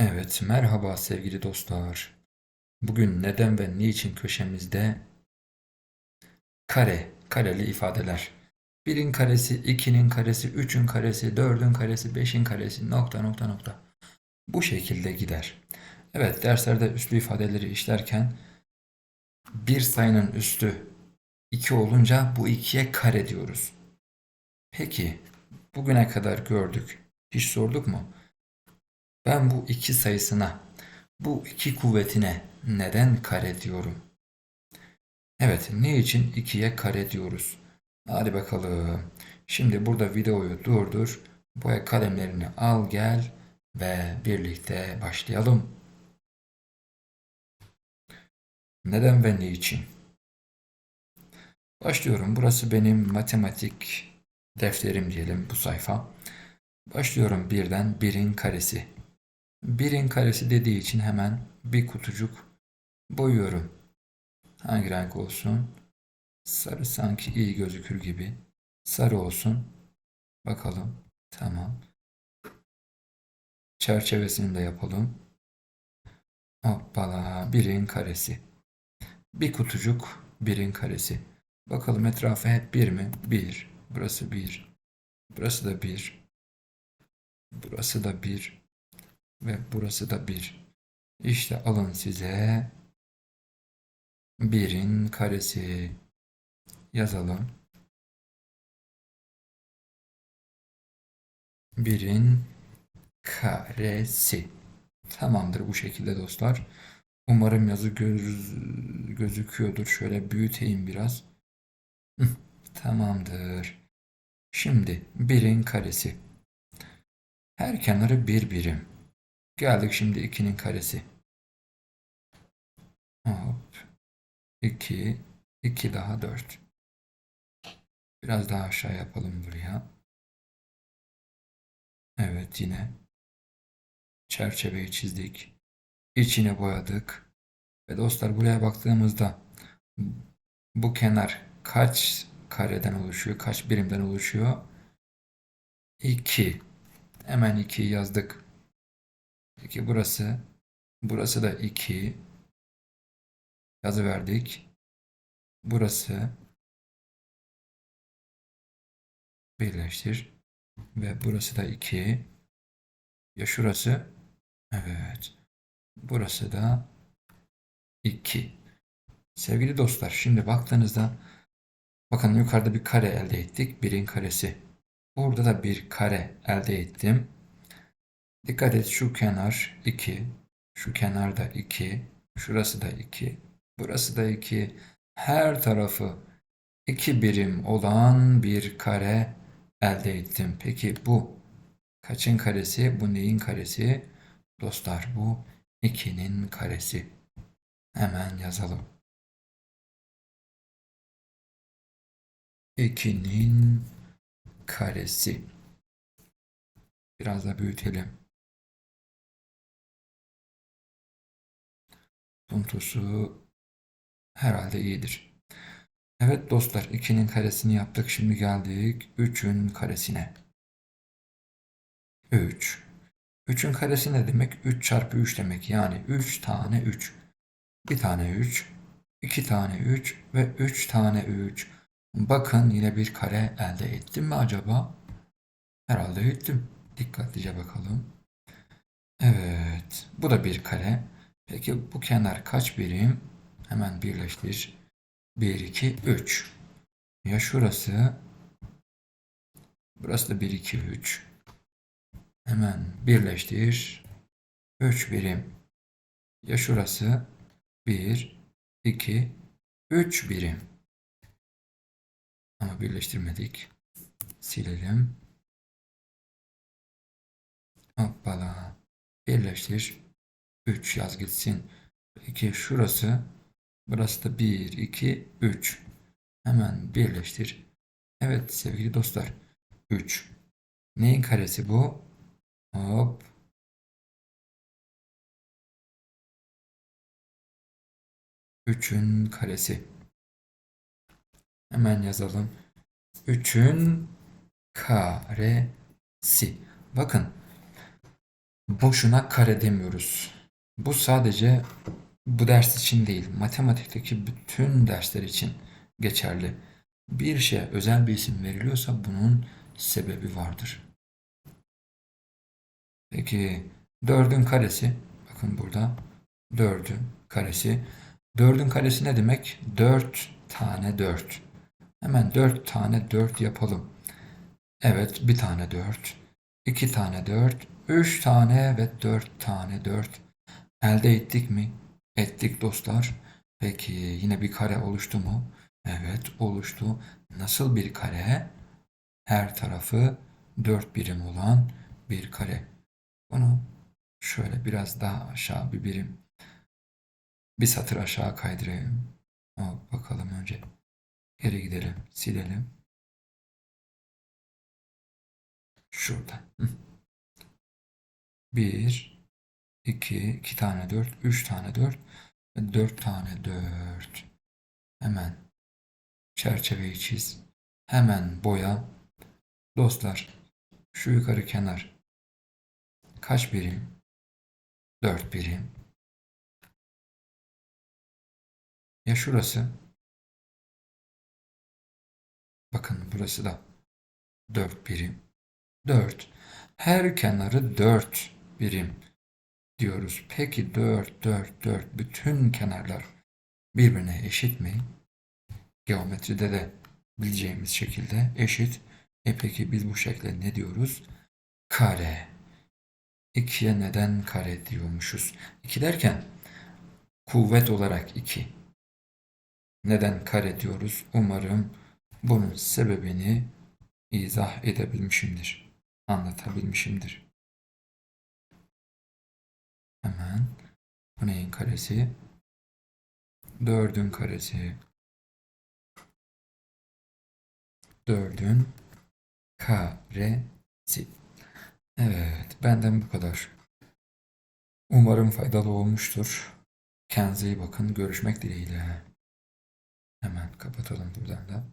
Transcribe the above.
Evet, merhaba sevgili dostlar. Bugün neden ve niçin köşemizde kare, kareli ifadeler. Birin karesi, ikinin karesi, üçün karesi, dördün karesi, beşin karesi, nokta nokta nokta. Bu şekilde gider. Evet, derslerde üslü ifadeleri işlerken bir sayının üstü 2 olunca bu ikiye kare diyoruz. Peki, bugüne kadar gördük. Hiç sorduk mu? Ben bu iki sayısına, bu iki kuvvetine neden kare diyorum? Evet, ne için ikiye kare diyoruz? Hadi bakalım. Şimdi burada videoyu durdur. Boya kalemlerini al gel ve birlikte başlayalım. Neden ve ne için? Başlıyorum. Burası benim matematik defterim diyelim bu sayfa. Başlıyorum birden birin karesi. Birin karesi dediği için hemen bir kutucuk boyuyorum. Hangi renk olsun? Sarı sanki iyi gözükür gibi. Sarı olsun. Bakalım. Tamam. Çerçevesini de yapalım. Hoppala. Birin karesi. Bir kutucuk birin karesi. Bakalım etrafı hep bir mi? Bir. Burası bir. Burası da bir. Burası da bir. Ve burası da bir. İşte alın size birin karesi. Yazalım. Birin karesi. Tamamdır bu şekilde dostlar. Umarım yazı göz, gözüküyordur. Şöyle büyüteyim biraz. Tamamdır. Şimdi birin karesi. Her kenarı bir birim. Geldik şimdi 2'nin karesi. Hop. 2. 2 daha 4. Biraz daha aşağı yapalım buraya. Evet yine. Çerçeveyi çizdik. İçine boyadık. Ve dostlar buraya baktığımızda bu kenar kaç kareden oluşuyor? Kaç birimden oluşuyor? 2. Hemen 2'yi yazdık. Peki burası. Burası da 2. Yazı verdik. Burası. Birleştir. Ve burası da 2. Ya şurası? Evet. Burası da 2. Sevgili dostlar şimdi baktığınızda bakın yukarıda bir kare elde ettik. Birin karesi. Burada da bir kare elde ettim. Dikkat et şu kenar 2. Şu kenar da 2. Şurası da 2. Burası da 2. Her tarafı 2 birim olan bir kare elde ettim. Peki bu kaçın karesi? Bu neyin karesi? Dostlar bu 2'nin karesi. Hemen yazalım. 2'nin karesi. Biraz da büyütelim. Puntosu herhalde iyidir. Evet dostlar 2'nin karesini yaptık. Şimdi geldik 3'ün karesine. 3. 3'ün karesi ne demek? 3 çarpı 3 demek. Yani 3 tane 3. Bir tane 3. 2 tane 3 ve 3 tane 3. Bakın yine bir kare elde ettim mi acaba? Herhalde ettim. Dikkatlice bakalım. Evet. Bu da bir kare. Peki bu kenar kaç birim? Hemen birleştir. 1, 2, 3. Ya şurası? Burası da 1, 2, 3. Hemen birleştir. 3 birim. Ya şurası? 1, 2, 3 birim. Ama birleştirmedik. Silelim. Hoppala. Birleştir. 3 yaz gitsin. Peki şurası. Burası da 1, 2, 3. Hemen birleştir. Evet sevgili dostlar. 3. Neyin karesi bu? Hop. Üçün karesi. Hemen yazalım. Üçün karesi. Bakın boşuna kare demiyoruz. Bu sadece bu ders için değil, matematikteki bütün dersler için geçerli. Bir şeye özel bir isim veriliyorsa bunun sebebi vardır. Peki dördün karesi, bakın burada dördün karesi. Dördün karesi ne demek? Dört tane dört. Hemen dört tane dört yapalım. Evet, bir tane dört, iki tane dört, üç tane ve dört tane dört. Elde ettik mi? Ettik dostlar. Peki yine bir kare oluştu mu? Evet oluştu. Nasıl bir kare? Her tarafı dört birim olan bir kare. Bunu şöyle biraz daha aşağı bir birim, bir satır aşağı kaydırayım. Hop, bakalım önce. Geri gidelim, silelim. Şurada. Hı. Bir, iki, iki tane dört, üç tane dört, ve dört tane dört. Hemen çerçeveyi çiz. Hemen boya. Dostlar, şu yukarı kenar kaç birim? Dört birim. Ya şurası? Bakın burası da dört birim. Dört. Her kenarı dört birim diyoruz. Peki dört, dört, dört. Bütün kenarlar birbirine eşit mi? Geometride de bileceğimiz şekilde eşit. E peki biz bu şekle ne diyoruz? Kare. İkiye neden kare diyormuşuz? İki derken kuvvet olarak iki. Neden kare diyoruz? Umarım bunun sebebini izah edebilmişimdir. Anlatabilmişimdir. Bu karesi? Dördün karesi. Dördün karesi. Evet, benden bu kadar. Umarım faydalı olmuştur. Kendinize iyi bakın. Görüşmek dileğiyle. Hemen kapatalım buradan da.